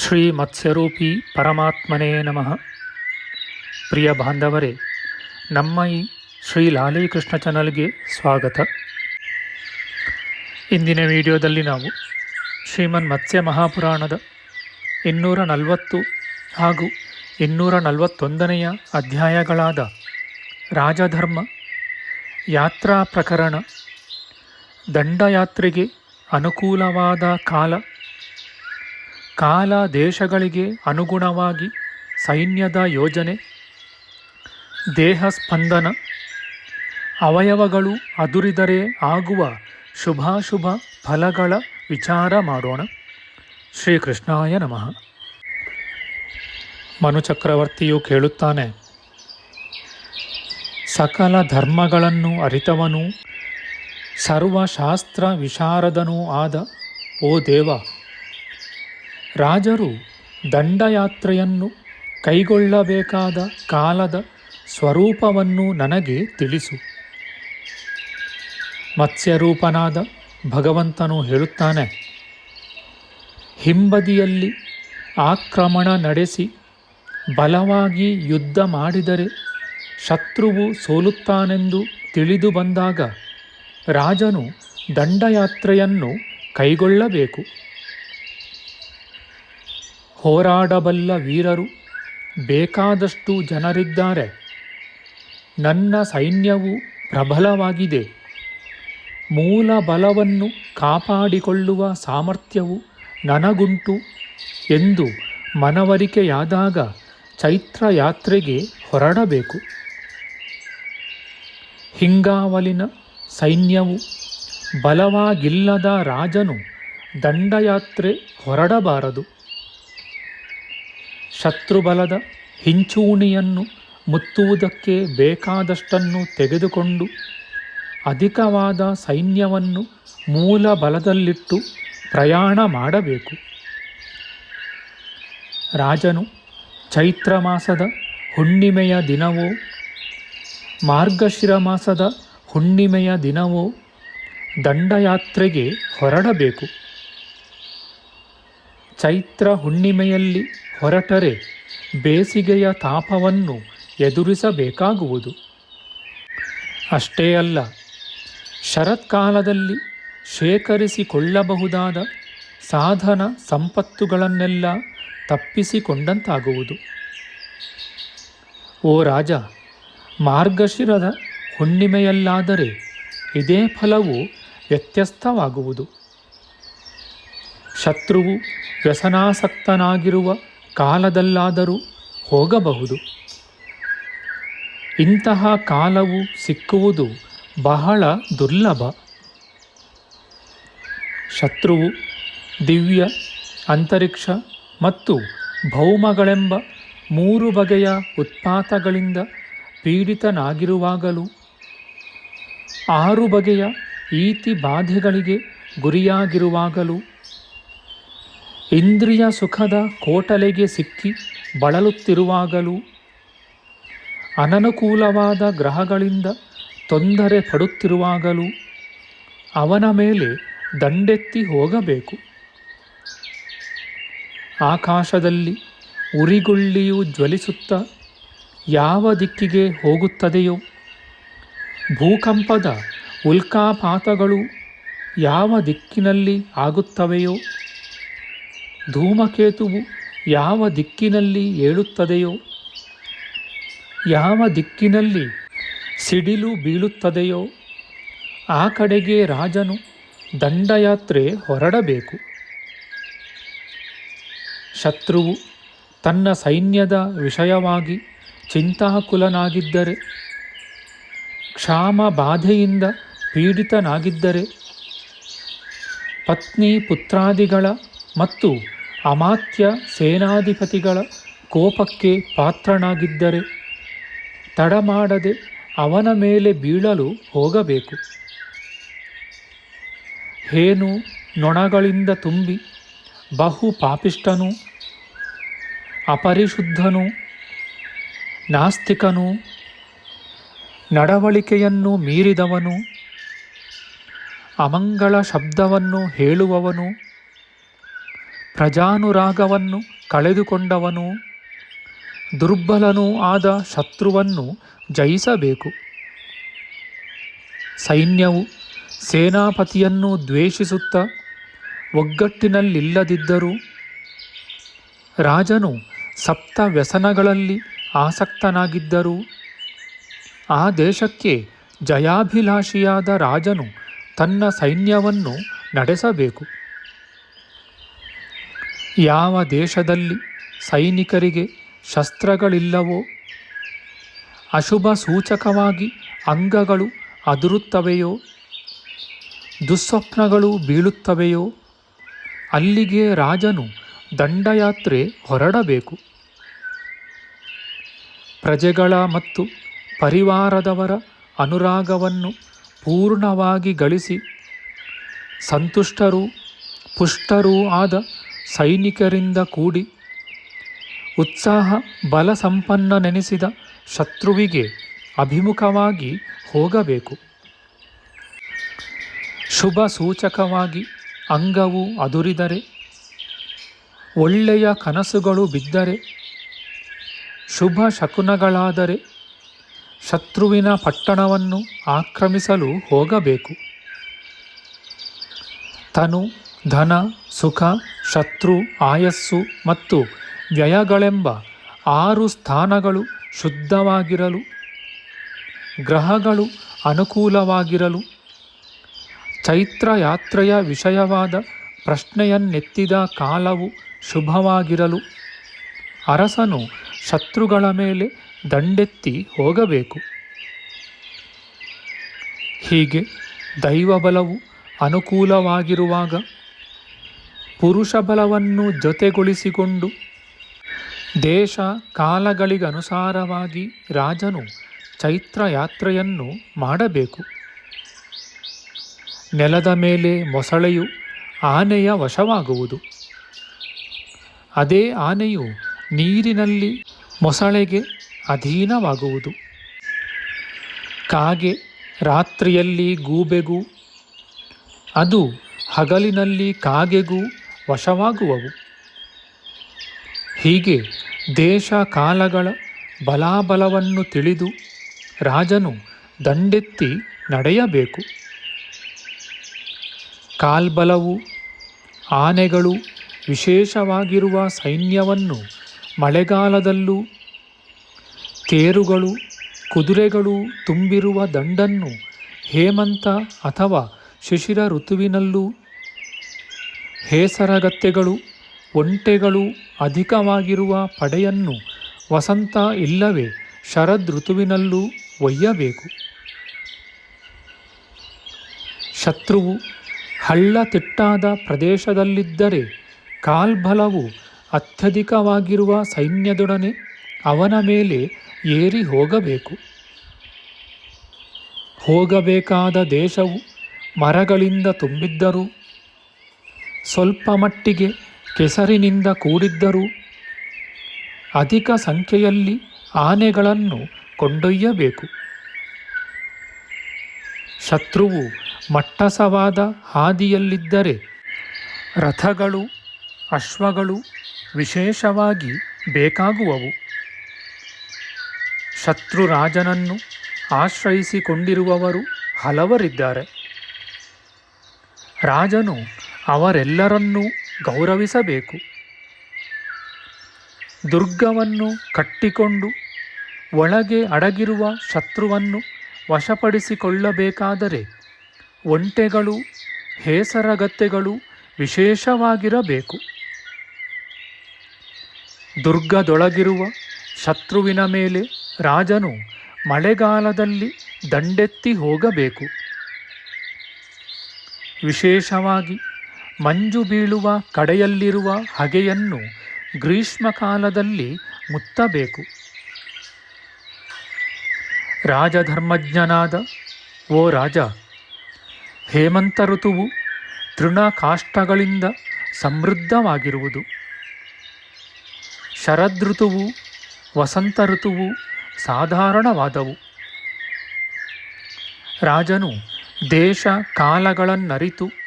ಶ್ರೀ ಮತ್ಸ್ಯರೂಪಿ ಪರಮಾತ್ಮನೇ ನಮಃ. ಪ್ರಿಯ ಬಾಂಧವರೇ, ನಮ್ಮ ಈ ಶ್ರೀ ಲಾಲೀಕೃಷ್ಣ ಚಾನಲ್ಗೆ ಸ್ವಾಗತ. ಇಂದಿನ ವಿಡಿಯೋದಲ್ಲಿ ನಾವು ಶ್ರೀಮನ್ ಮತ್ಸ್ಯ ಮಹಾಪುರಾಣದ ಇನ್ನೂರ ನಲವತ್ತು ಹಾಗೂ ಇನ್ನೂರ ನಲವತ್ತೊಂದನೆಯ ಅಧ್ಯಾಯಗಳಾದ ರಾಜಧರ್ಮ, ಯಾತ್ರಾ ಪ್ರಕರಣ, ದಂಡಯಾತ್ರೆಗೆ ಅನುಕೂಲವಾದ ಕಾಲ ಕಾಲ ದೇಶಗಳಿಗೆ ಅನುಗುಣವಾಗಿ ಸೈನ್ಯದ ಯೋಜನೆ ದೇಹ ಸ್ಪಂದನ ಅವಯವಗಳು ಅದುರಿದರೆ ಆಗುವ ಶುಭಾಶುಭ ಫಲಗಳ ವಿಚಾರ ಮಾಡೋಣ. ಶ್ರೀಕೃಷ್ಣಾಯ ನಮಃ. ಮನುಚಕ್ರವರ್ತಿಯು ಕೇಳುತ್ತಾನೆ, ಸಕಲ ಧರ್ಮಗಳನ್ನು ಅರಿತವನು, ಸರ್ವಶಾಸ್ತ್ರ ವಿಶಾರದನೂ ಆದ, ಓ ದೇವ ರಾಜರು ದಂಡಯಾತ್ರೆಯನ್ನು ಕೈಗೊಳ್ಳಬೇಕಾದ ಕಾಲದ ಸ್ವರೂಪವನ್ನು ನನಗೆ ತಿಳಿಸು. ಮತ್ಸ್ಯರೂಪನಾದ ಭಗವಂತನು ಹೇಳುತ್ತಾನೆ, ಹಿಂಬದಿಯಲ್ಲಿ ಆಕ್ರಮಣ ನಡೆಸಿ ಬಲವಾಗಿ ಯುದ್ಧ ಮಾಡಿದರೆ ಶತ್ರುವು ಸೋಲುತ್ತಾನೆಂದು ತಿಳಿದು ಬಂದಾಗ ರಾಜನು ದಂಡಯಾತ್ರೆಯನ್ನು ಕೈಗೊಳ್ಳಬೇಕು. ಹೋರಾಡಬಲ್ಲ ವೀರರು ಬೇಕಾದಷ್ಟು ಜನರಿದ್ದಾರೆ. ನನ್ನ ಸೈನ್ಯವು ಪ್ರಬಲವಾಗಿದೆ. ಮೂಲ ಬಲವನ್ನು ಕಾಪಾಡಿಕೊಳ್ಳುವ ಸಾಮರ್ಥ್ಯವು ನನಗುಂಟು ಎಂದು ಮನವರಿಕೆಯಾದಾಗ ಚೈತ್ರ ಯಾತ್ರೆಗೆ ಹೊರಡಬೇಕು. ಹಿಂಗಾವಲಿನ ಸೈನ್ಯವು ಬಲವಾಗಿಲ್ಲದ ರಾಜನು ದಂಡಯಾತ್ರೆ ಹೊರಡಬಾರದು. ಶತ್ರುಬಲದ ಹಿಂಚೂಣಿಯನ್ನು ಮುತ್ತುವುದಕ್ಕೆ ಬೇಕಾದಷ್ಟನ್ನು ತೆಗೆದುಕೊಂಡು ಅಧಿಕವಾದ ಸೈನ್ಯವನ್ನು ಮೂಲ ಬಲದಲ್ಲಿಟ್ಟು ಪ್ರಯಾಣ ಮಾಡಬೇಕು. ರಾಜನು ಚೈತ್ರ ಮಾಸದ ಹುಣ್ಣಿಮೆಯ ದಿನವೋ, ಮಾರ್ಗಶಿರ ಮಾಸದ ಹುಣ್ಣಿಮೆಯ ದಿನವೋ ದಂಡಯಾತ್ರೆಗೆ ಹೊರಡಬೇಕು. ಚೈತ್ರ ಹುಣ್ಣಿಮೆಯಲ್ಲಿ ಹೊರಟರೆ, ಬೇಸಿಗೆಯ ತಾಪವನ್ನು ಎದುರಿಸಬೇಕಾಗುವುದು. ಅಷ್ಟೇ ಅಲ್ಲ, ಶರತ್ಕಾಲದಲ್ಲಿ ಶೇಖರಿಸಿಕೊಳ್ಳಬಹುದಾದ ಸಾಧನ ಸಂಪತ್ತುಗಳನ್ನೆಲ್ಲ ತಪ್ಪಿಸಿಕೊಂಡಂತಾಗುವುದು. ಓ ರಾಜ, ಮಾರ್ಗಶಿರದ ಹುಣ್ಣಿಮೆಯಲ್ಲಾದರೆ ಇದೇ ಫಲವು ವ್ಯತ್ಯಸ್ತವಾಗುವುದು ಶತ್ರುವು ವ್ಯಸನಾಸಕ್ತನಾಗಿರುವ ಕಾಲದಲ್ಲಾದರೂ ಹೋಗಬಹುದು. ಇಂತಹ ಕಾಲವು ಸಿಕ್ಕುವುದು ಬಹಳ ದುರ್ಲಭ. ಶತ್ರುವು, ದಿವ್ಯ, ಅಂತರಿಕ್ಷ ಮತ್ತು ಭೌಮಗಳೆಂಬ ಮೂರು ಬಗೆಯ ಉತ್ಪಾತಗಳಿಂದ ಪೀಡಿತನಾಗಿರುವಾಗಲೂ ಆರು ಬಗೆಯ ಈತಿ ಬಾಧೆಗಳಿಗೆ ಗುರಿಯಾಗಿರುವಾಗಲೂ ಇಂದ್ರಿಯ ಸುಖದ ಕೋಟಲೆಗೆ ಸಿಕ್ಕಿ ಬಳಲುತ್ತಿರುವಾಗಲೂ ಅನನುಕೂಲವಾದ ಗ್ರಹಗಳಿಂದ ತೊಂದರೆ ಪಡುತ್ತಿರುವಾಗಲೂ ಅವನ ಮೇಲೆ ದಂಡೆತ್ತಿ ಹೋಗಬೇಕು. ಆಕಾಶದಲ್ಲಿ ಉರಿಗುಳ್ಳಿಯು ಜ್ವಲಿಸುತ್ತಾ ಯಾವ ದಿಕ್ಕಿಗೆ ಹೋಗುತ್ತದೆಯೋ, ಭೂಕಂಪದ ಉಲ್ಕಾಪಾತಗಳು ಯಾವ ದಿಕ್ಕಿನಲ್ಲಿ ಆಗುತ್ತವೆಯೋ ಧೂಮಕೇತುವು ಯಾವ ದಿಕ್ಕಿನಲ್ಲಿ ಏಳುತ್ತದೆಯೋ, ಯಾವ ದಿಕ್ಕಿನಲ್ಲಿ ಸಿಡಿಲು ಬೀಳುತ್ತದೆಯೋ, ಆ ಕಡೆಗೆ ರಾಜನು ದಂಡಯಾತ್ರೆ ಹೊರಡಬೇಕು. ಶತ್ರುವು ತನ್ನ ಸೈನ್ಯದ ವಿಷಯವಾಗಿ ಚಿಂತಾಕುಲನಾಗಿದ್ದರೆ ಕ್ಷಾಮ ಬಾಧೆಯಿಂದ ಪೀಡಿತನಾಗಿದ್ದರೆ, ಪತ್ನಿ ಪುತ್ರಾದಿಗಳ ಮತ್ತು ಅಮಾತ್ಯ ಸೇನಾಧಿಪತಿಗಳ ಕೋಪಕ್ಕೆ ಪಾತ್ರನಾಗಿದ್ದರೆ ತಡಮಾಡದೆ ಅವನ ಮೇಲೆ ಬೀಳಲು ಹೋಗಬೇಕು. ಹೇನು ನೊಣಗಳಿಂದ ತುಂಬಿ ಬಹು ಪಾಪಿಷ್ಟನು ಅಪರಿಶುದ್ಧನು ನಾಸ್ತಿಕನು ನಡವಳಿಕೆಯನ್ನು ಮೀರಿದವನು ಅಮಂಗಳ ಶಬ್ದವನ್ನು ಹೇಳುವವನು ಪ್ರಜಾನುರಾಗವನ್ನು ಕಳೆದುಕೊಂಡವನು, ದುರ್ಬಲನೂ ಆದ ಶತ್ರುವನ್ನು ಜಯಿಸಬೇಕು. ಸೈನ್ಯವು ಸೇನಾಪತಿಯನ್ನು ದ್ವೇಷಿಸುತ್ತಾ ಒಗ್ಗಟ್ಟಿನಲ್ಲಿಲ್ಲದಿದ್ದರೂ ರಾಜನು ಸಪ್ತ ವ್ಯಸನಗಳಲ್ಲಿ ಆಸಕ್ತನಾಗಿದ್ದರೂ ಆ ದೇಶಕ್ಕೆ ಜಯಾಭಿಲಾಷಿಯಾದ ರಾಜನು ತನ್ನ ಸೈನ್ಯವನ್ನು ನಡೆಸಬೇಕು. ಯಾವ ದೇಶದಲ್ಲಿ ಸೈನಿಕರಿಗೆ ಶಸ್ತ್ರಗಳಿಲ್ಲವೋ, ಅಶುಭ ಸೂಚಕವಾಗಿ ಅಂಗಗಳು ಅದುರುತ್ತವೆಯೋ, ದುಸ್ವಪ್ನಗಳು ಬೀಳುತ್ತವೆಯೋ, ಅಲ್ಲಿಗೆ ರಾಜನು ದಂಡಯಾತ್ರೆ ಹೊರಡಬೇಕು. ಪ್ರಜೆಗಳ ಮತ್ತು ಪರಿವಾರದವರ ಅನುರಾಗವನ್ನು ಪೂರ್ಣವಾಗಿ ಗಳಿಸಿ, ಸಂತುಷ್ಟರೂ ಪುಷ್ಟರೂ ಆದ ಸೈನಿಕರಿಂದ ಕೂಡಿ ಉತ್ಸಾಹ ಬಲ ಸಂಪನ್ನ ನೆನೆಸಿದ ಶತ್ರುವಿಗೆ ಅಭಿಮುಖವಾಗಿ ಹೋಗಬೇಕು. ಶುಭ ಸೂಚಕವಾಗಿ ಅಂಗವು ಅದುರಿದರೆ, ಒಳ್ಳೆಯ ಕನಸುಗಳು ಬಿದ್ದರೆ, ಶುಭ ಶಕುನಗಳಾದರೆ ಶತ್ರುವಿನ ಪಟ್ಟಣವನ್ನು ಆಕ್ರಮಿಸಲು ಹೋಗಬೇಕು. ತನು ಧನ, ಸುಖ, ಶತ್ರು, ಆಯಸ್ಸು ಮತ್ತು ವ್ಯಯಗಳೆಂಬ ಆರು ಸ್ಥಾನಗಳು ಶುದ್ಧವಾಗಿರಲು, ಗ್ರಹಗಳು ಅನುಕೂಲವಾಗಿರಲು ಚೈತ್ರ ಯಾತ್ರೆಯ ವಿಷಯವಾದ ಪ್ರಶ್ನೆಯನ್ನೆತ್ತಿದ ಕಾಲವು ಶುಭವಾಗಿರಲು, ಅರಸನು ಶತ್ರುಗಳ ಮೇಲೆ ದಂಡೆತ್ತಿ ಹೋಗಬೇಕು. ಹೀಗೆ ದೈವಬಲವು ಅನುಕೂಲವಾಗಿರುವಾಗ ಪುರುಷ ಬಲವನ್ನು ಜೊತೆಗೊಳಿಸಿಕೊಂಡು ದೇಶ ಕಾಲಗಳಿಗನುಸಾರವಾಗಿ ರಾಜನು ಚೈತ್ರ ಯಾತ್ರೆಯನ್ನು ಮಾಡಬೇಕು. ನೆಲದ ಮೇಲೆ ಮೊಸಳೆಯು ಆನೆಯ ವಶವಾಗುವುದು. ಅದೇ ಆನೆಯು ನೀರಿನಲ್ಲಿ ಮೊಸಳೆಗೆ ಅಧೀನವಾಗುವುದು. ಕಾಗೆ ರಾತ್ರಿಯಲ್ಲಿ ಗೂಬೆಗೂ, ಅದು ಹಗಲಿನಲ್ಲಿ ಕಾಗೆಗೂ ವಶವಾಗುವವು. ಹೀಗೆ ದೇಶ ಕಾಲಗಳ ಬಲಾಬಲವನ್ನು ತಿಳಿದು ರಾಜನು ದಂಡೆತ್ತಿ ನಡೆಯಬೇಕು. ಕಾಲ್ಬಲವು, ಆನೆಗಳು ವಿಶೇಷವಾಗಿರುವ ಸೈನ್ಯವನ್ನು ಮಳೆಗಾಲದಲ್ಲೂ ತೇರುಗಳು ಕುದುರೆಗಳು ತುಂಬಿರುವ ದಂಡನ್ನು ಹೇಮಂತ ಅಥವಾ ಶಿಶಿರ ಋತುವಿನಲ್ಲೂ ಹೇಸರಗತ್ತೆಗಳು, ಒಂಟೆಗಳು ಅಧಿಕವಾಗಿರುವ ಪಡೆಯನ್ನು ವಸಂತ ಇಲ್ಲವೇ ಶರದ್ ಋತುವಿನಲ್ಲೂ ಒಯ್ಯಬೇಕು. ಶತ್ರುವು ಹಳ್ಳತಿಟ್ಟಾದ ಪ್ರದೇಶದಲ್ಲಿದ್ದರೆ ಕಾಲ್ಬಲವು ಅತ್ಯಧಿಕವಾಗಿರುವ ಸೈನ್ಯದೊಡನೆ ಅವನ ಮೇಲೆ ಏರಿ ಹೋಗಬೇಕು. ಹೋಗಬೇಕಾದ ದೇಶವು ಮರಗಳಿಂದ ತುಂಬಿದ್ದರೂ ಸ್ವಲ್ಪ ಮಟ್ಟಿಗೆ ಕೆಸರಿನಿಂದ ಕೂಡಿದ್ದರೂ ಅಧಿಕ ಸಂಖ್ಯೆಯಲ್ಲಿ ಆನೆಗಳನ್ನು ಕೊಂಡೊಯ್ಯಬೇಕು. ಶತ್ರುವು ಮಟ್ಟಸವಾದ ಹಾದಿಯಲ್ಲಿದ್ದರೆ ರಥಗಳು, ಅಶ್ವಗಳು ವಿಶೇಷವಾಗಿ ಬೇಕಾಗುವವು. ಶತ್ರು ರಾಜನನ್ನು ಆಶ್ರಯಿಸಿಕೊಂಡಿರುವವರು ಹಲವರಿದ್ದಾರೆ. ರಾಜನು ಅವರೆಲ್ಲರನ್ನೂ ಗೌರವಿಸಬೇಕು. ದುರ್ಗವನ್ನು ಕಟ್ಟಿಕೊಂಡು ಒಳಗೆ ಅಡಗಿರುವ ಶತ್ರುವನ್ನು ವಶಪಡಿಸಿಕೊಳ್ಳಬೇಕಾದರೆ ಒಂಟೆಗಳು, ಹೇಸರಗತ್ತೆಗಳು ವಿಶೇಷವಾಗಿರಬೇಕು. ದುರ್ಗದೊಳಗಿರುವ ಶತ್ರುವಿನ ಮೇಲೆ ರಾಜನು ಮಳೆಗಾಲದಲ್ಲಿ ದಂಡೆತ್ತಿ ಹೋಗಬೇಕು. ವಿಶೇಷವಾಗಿ ಮಂಜು ಬೀಳುವ ಕಡೆಯಲ್ಲಿರುವ ಹಗೆಯನ್ನು ಗ್ರೀಷ್ಮಕಾಲದಲ್ಲಿ ಮುತ್ತಬೇಕು. ರಾಜಧರ್ಮಜ್ಞನಾದ, ಓ ರಾಜ, ಹೇಮಂತ ಋತುವು ತೃಣಕಾಷ್ಟಗಳಿಂದ ಸಮೃದ್ಧವಾಗಿರುವುದು. ಶರದೃತುವು ವಸಂತ ಋತುವು ಸಾಧಾರಣವಾದವು. ರಾಜನು ದೇಶ ಕಾಲಗಳನ್ನರಿತು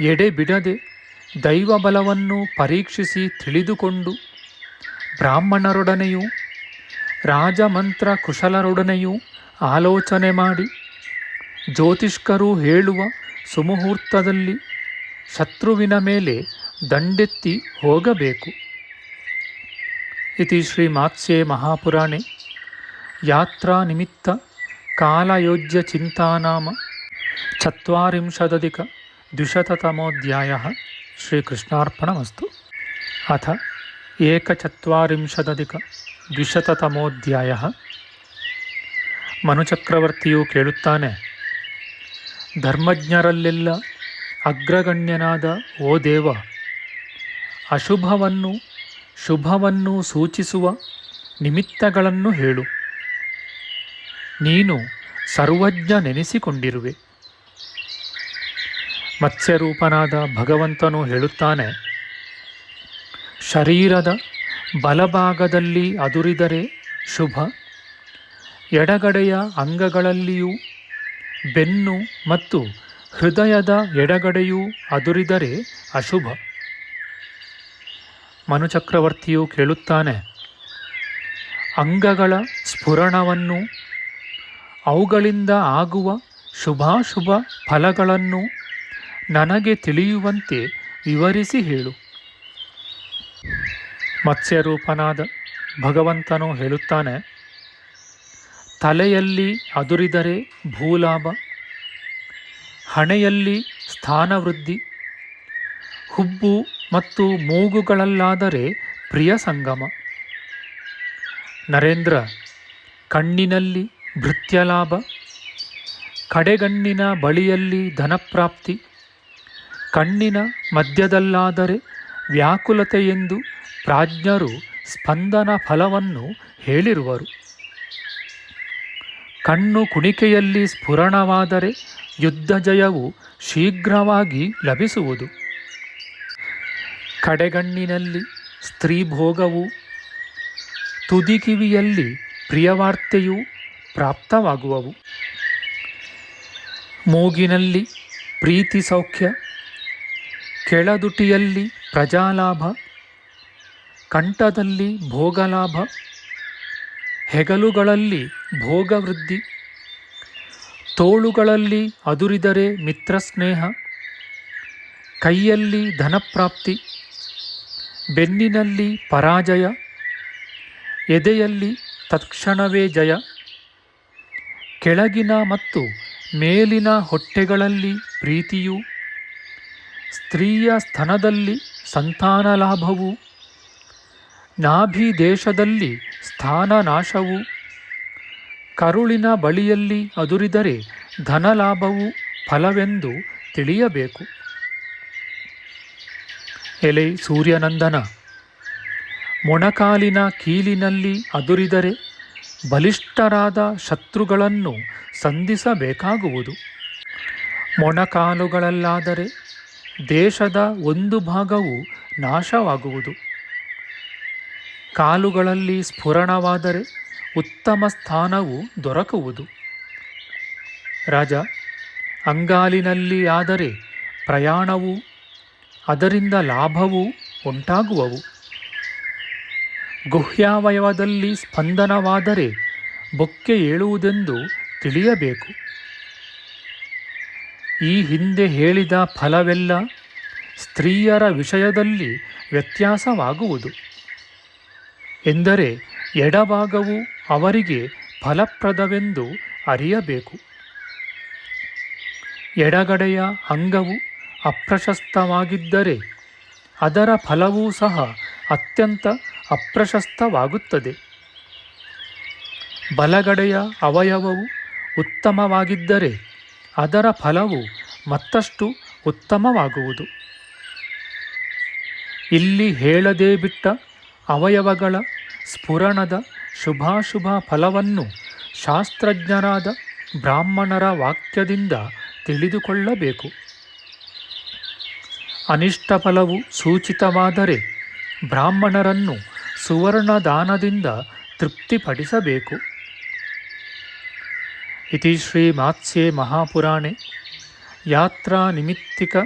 ಎಡೆ ಬಿಡದೆ ದೈವಬಲವನ್ನು ಪರೀಕ್ಷಿಸಿ ತಿಳಿದುಕೊಂಡು ಬ್ರಾಹ್ಮಣರೊಡನೆಯೂ ರಾಜಮಂತ್ರ ಕುಶಲರೊಡನೆಯೂ ಆಲೋಚನೆ ಮಾಡಿ ಜ್ಯೋತಿಷ್ಕರು ಹೇಳುವ ಸುಮುಹೂರ್ತದಲ್ಲಿ ಶತ್ರುವಿನ ಮೇಲೆ ದಂಡೆತ್ತಿ ಹೋಗಬೇಕು. ಇತಿ ಶ್ರೀ ಮಾತ್ಸ್ಯೆ ಮಹಾಪುರಾಣೆ. ಯಾತ್ರಾ ನಿಮಿತ್ತ ಕಾಲಯೋಜ್ಯ ಚಿಂತಾನಾಮ. ಚತ್ವರಿಂಶದಧಿಕ. द्विशततमोऽध्यायः श्रीकृष्णार्पणमस्तु अथ ಏಕಚತ್ವರಿಂಶದಧಿಕ ಮನುಚಕ್ರವರ್ತಿಯು ಕೇಳುತ್ತಾನೆ ಧರ್ಮಜ್ಞರಲ್ಲೆಲ್ಲ ಅಗ್ರಗಣ್ಯನಾದ ಓ ದೇವ ಅಶುಭವನ್ನು ಶುಭವನ್ನು ಸೂಚಿಸುವ ನಿಮಿತ್ತಗಳನ್ನು ಹೇಳು ನೀನು ಸರ್ವಜ್ಞ ನೆನೆಸಿಕೊಂಡಿರುವೆ ಮತ್ಸ್ಯರೂಪನಾದ ಭಗವಂತನು ಹೇಳುತ್ತಾನೆ, ಶರೀರದ ಬಲಭಾಗದಲ್ಲಿ ಅದುರಿದರೆ ಶುಭ, ಎಡಗಡೆಯ ಅಂಗಗಳಲ್ಲಿಯೂ ಬೆನ್ನು ಮತ್ತು ಹೃದಯದ ಎಡಗಡೆಯೂ ಅದುರಿದರೆ ಅಶುಭ. ಮನುಚಕ್ರವರ್ತಿಯು ಕೇಳುತ್ತಾನೆ, ಅಂಗಗಳ ಸ್ಫುರಣವನ್ನು, ಅವುಗಳಿಂದ ಆಗುವ ಶುಭಾಶುಭ ಫಲಗಳನ್ನು ನನಗೆ ತಿಳಿಯುವಂತೆ ವಿವರಿಸಿ ಹೇಳು. ಮತ್ಸ್ಯರೂಪನಾದ ಭಗವಂತನು ಹೇಳುತ್ತಾನೆ, ತಲೆಯಲ್ಲಿ ಅದುರಿದರೆ ಭೂಲಾಭ, ಹಣೆಯಲ್ಲಿ ಸ್ಥಾನವೃದ್ಧಿ, ಹುಬ್ಬು ಮತ್ತು ಮೂಗುಗಳಲ್ಲಾದರೆ ಪ್ರಿಯ ಸಂಗಮ. ನರೇಂದ್ರ, ಕಣ್ಣಿನಲ್ಲಿ ಭೃತ್ಯಲಾಭ, ಕಡೆಗಣ್ಣಿನ ಬಳಿಯಲ್ಲಿ ಧನಪ್ರಾಪ್ತಿ ಕಣ್ಣಿನ ಮಧ್ಯದಲ್ಲಾದರೆ ವ್ಯಾಕುಲತೆಯೆಂದು ಪ್ರಾಜ್ಞರು ಸ್ಪಂದನ ಫಲವನ್ನು ಹೇಳಿರುವರು. ಕಣ್ಣು ಕುಣಿಕೆಯಲ್ಲಿ ಸ್ಫುರಣವಾದರೆ ಯುದ್ಧ ಜಯವು ಶೀಘ್ರವಾಗಿ ಲಭಿಸುವುದು. ಕಡೆಗಣ್ಣಿನಲ್ಲಿ ಸ್ತ್ರೀಭೋಗವು ತುದಿಕಿವಿಯಲ್ಲಿ ಪ್ರಿಯವಾರ್ತೆಯು ಪ್ರಾಪ್ತವಾಗುವವು. ಮೂಗಿನಲ್ಲಿ ಪ್ರೀತಿ ಸೌಖ್ಯ ಕೆಳದುಟಿಯಲ್ಲಿ ಪ್ರಜಾಲಾಭ, ಕಂಠದಲ್ಲಿ ಭೋಗಲಾಭ, ಹೆಗಲುಗಳಲ್ಲಿ ಭೋಗವೃದ್ಧಿ, ತೋಳುಗಳಲ್ಲಿ ಅದುರಿದರೆ ಮಿತ್ರಸ್ನೇಹ, ಕೈಯಲ್ಲಿ ಧನಪ್ರಾಪ್ತಿ, ಬೆನ್ನಿನಲ್ಲಿ ಪರಾಜಯ, ಎದೆಯಲ್ಲಿ ತತ್ಕ್ಷಣವೇ ಜಯ, ಕೆಳಗಿನ ಮತ್ತು ಮೇಲಿನ ಹೊಟ್ಟೆಗಳಲ್ಲಿ ಪ್ರೀತಿಯು ಸ್ತ್ರೀಯ ಸ್ತನದಲ್ಲಿ ಸಂತಾನ ಲಾಭವು, ನಾಭಿ ದೇಶದಲ್ಲಿ ಸ್ಥಾನನಾಶವು ಕರುಳಿನ ಬಳಿಯಲ್ಲಿ ಅದುರಿದರೆ ಧನಲಾಭವು ಫಲವೆಂದು ತಿಳಿಯಬೇಕು. ಎಲೆ ಸೂರ್ಯನಂದನ, ಮೊಣಕಾಲಿನ ಕೀಲಿನಲ್ಲಿ ಅದುರಿದರೆ ಬಲಿಷ್ಠರಾದ ಶತ್ರುಗಳನ್ನು ಸಂಧಿಸಬೇಕಾಗುವುದು. ಮೊಣಕಾಲುಗಳಲ್ಲಾದರೆ ದೇಶದ ಒಂದು ಭಾಗವು ನಾಶವಾಗುವುದು. ಕಾಲುಗಳಲ್ಲಿ ಸ್ಫುರಣವಾದರೆ ಉತ್ತಮ ಸ್ಥಾನವು ದೊರಕುವುದು. ರಾಜ, ಅಂಗಾಲಿನಲ್ಲಿ ಆದರೆ ಪ್ರಯಾಣವು, ಅದರಿಂದ ಲಾಭವೂ ಉಂಟಾಗುವವು. ಗುಹ್ಯಾವಯವದಲ್ಲಿ ಸ್ಪಂದನವಾದರೆ ಬೊಕ್ಕೆ ಏಳುವುದೆಂದು ತಿಳಿಯಬೇಕು. ಈ ಹಿಂದೆ ಹೇಳಿದ ಫಲವೆಲ್ಲ ಸ್ತ್ರೀಯರ ವಿಷಯದಲ್ಲಿ ವ್ಯತ್ಯಾಸವಾಗುವುದು. ಎಂದರೆ ಎಡಭಾಗವು ಅವರಿಗೆ ಫಲಪ್ರದವೆಂದು ಅರಿಯಬೇಕು. ಎಡಗಡೆಯ ಅಂಗವು ಅಪ್ರಶಸ್ತವಾಗಿದ್ದರೆ ಅದರ ಫಲವೂ ಸಹ ಅತ್ಯಂತ ಅಪ್ರಶಸ್ತವಾಗುತ್ತದೆ. ಬಲಗಡೆಯ ಅವಯವವು ಉತ್ತಮವಾಗಿದ್ದರೆ ಅದರ ಫಲವು ಮತ್ತಷ್ಟು ಉತ್ತಮವಾಗುವುದು. ಇಲ್ಲಿ ಹೇಳದೇ ಬಿಟ್ಟ ಅವಯವಗಳ ಸ್ಫುರಣದ ಶುಭಾಶುಭ ಫಲವನ್ನು ಶಾಸ್ತ್ರಜ್ಞರಾದ ಬ್ರಾಹ್ಮಣರ ವಾಕ್ಯದಿಂದ ತಿಳಿದುಕೊಳ್ಳಬೇಕು. ಅನಿಷ್ಟ ಫಲವು ಸೂಚಿತವಾದರೆ ಬ್ರಾಹ್ಮಣರನ್ನು ಸುವರ್ಣದಾನದಿಂದ ತೃಪ್ತಿಪಡಿಸಬೇಕು. ಇತಿ ಶ್ರೀ ಮಾತ್ಸ್ಯೆ ಮಹಾಪುರಾಣೆ ಯಾತ್ರಾ ನಿಮಿತ್ತಿಕ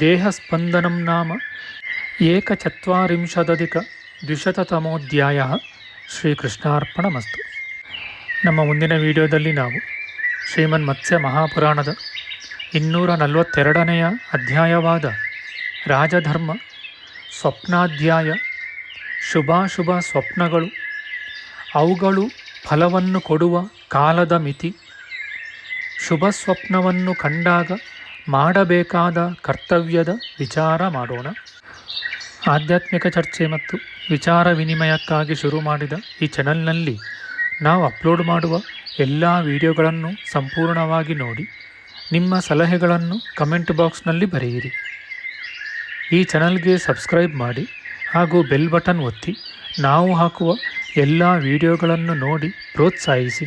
ದೇಹಸ್ಪಂದನಂ ನಾಮ ಏಕಚತ್ವರಿಂಶದಧಿಕ ದ್ವಿಶತತಮೋಧ್ಯಾಯ ಶ್ರೀಕೃಷ್ಣಾರ್ಪಣಮಸ್ತು ನಮ್ಮ ಮುಂದಿನ ವಿಡಿಯೋದಲ್ಲಿ ನಾವು ಶ್ರೀಮನ್ ಮತ್ಸ್ಯ ಮಹಾಪುರಾಣದ ಇನ್ನೂರ ನಲವತ್ತೆರಡನೆಯ ಅಧ್ಯಾಯವಾದ ರಾಜಧರ್ಮ, ಸ್ವಪ್ನಾಧ್ಯಾಯ, ಶುಭಾಶುಭ ಸ್ವಪ್ನಗಳು, ಅವುಗಳು ಫಲವನ್ನು ಕೊಡುವ ಕಾಲದ ಮಿತಿ ಶುಭ ಸ್ವಪ್ನವನ್ನು ಕಂಡಾಗ ಮಾಡಬೇಕಾದ ಕರ್ತವ್ಯದ ವಿಚಾರ ಮಾಡೋಣ. ಆಧ್ಯಾತ್ಮಿಕ ಚರ್ಚೆ ಮತ್ತು ವಿಚಾರ ವಿನಿಮಯಕ್ಕಾಗಿ ಶುರು ಮಾಡಿದ ಈ ಚಾನಲ್ನಲ್ಲಿ ನಾವು ಅಪ್ಲೋಡ್ ಮಾಡುವ ಎಲ್ಲ ವಿಡಿಯೋಗಳನ್ನು ಸಂಪೂರ್ಣವಾಗಿ ನೋಡಿ, ನಿಮ್ಮ ಸಲಹೆಗಳನ್ನು ಕಮೆಂಟ್ ಬಾಕ್ಸ್ನಲ್ಲಿ ಬರೆಯಿರಿ. ಈ ಚಾನಲ್ಗೆ ಸಬ್ಸ್ಕ್ರೈಬ್ ಮಾಡಿ ಹಾಗೂ ಬೆಲ್ ಬಟನ್ ಒತ್ತಿ ನಾವು ಹಾಕುವ ಎಲ್ಲ ವಿಡಿಯೋಗಳನ್ನು ನೋಡಿ ಪ್ರೋತ್ಸಾಹಿಸಿ.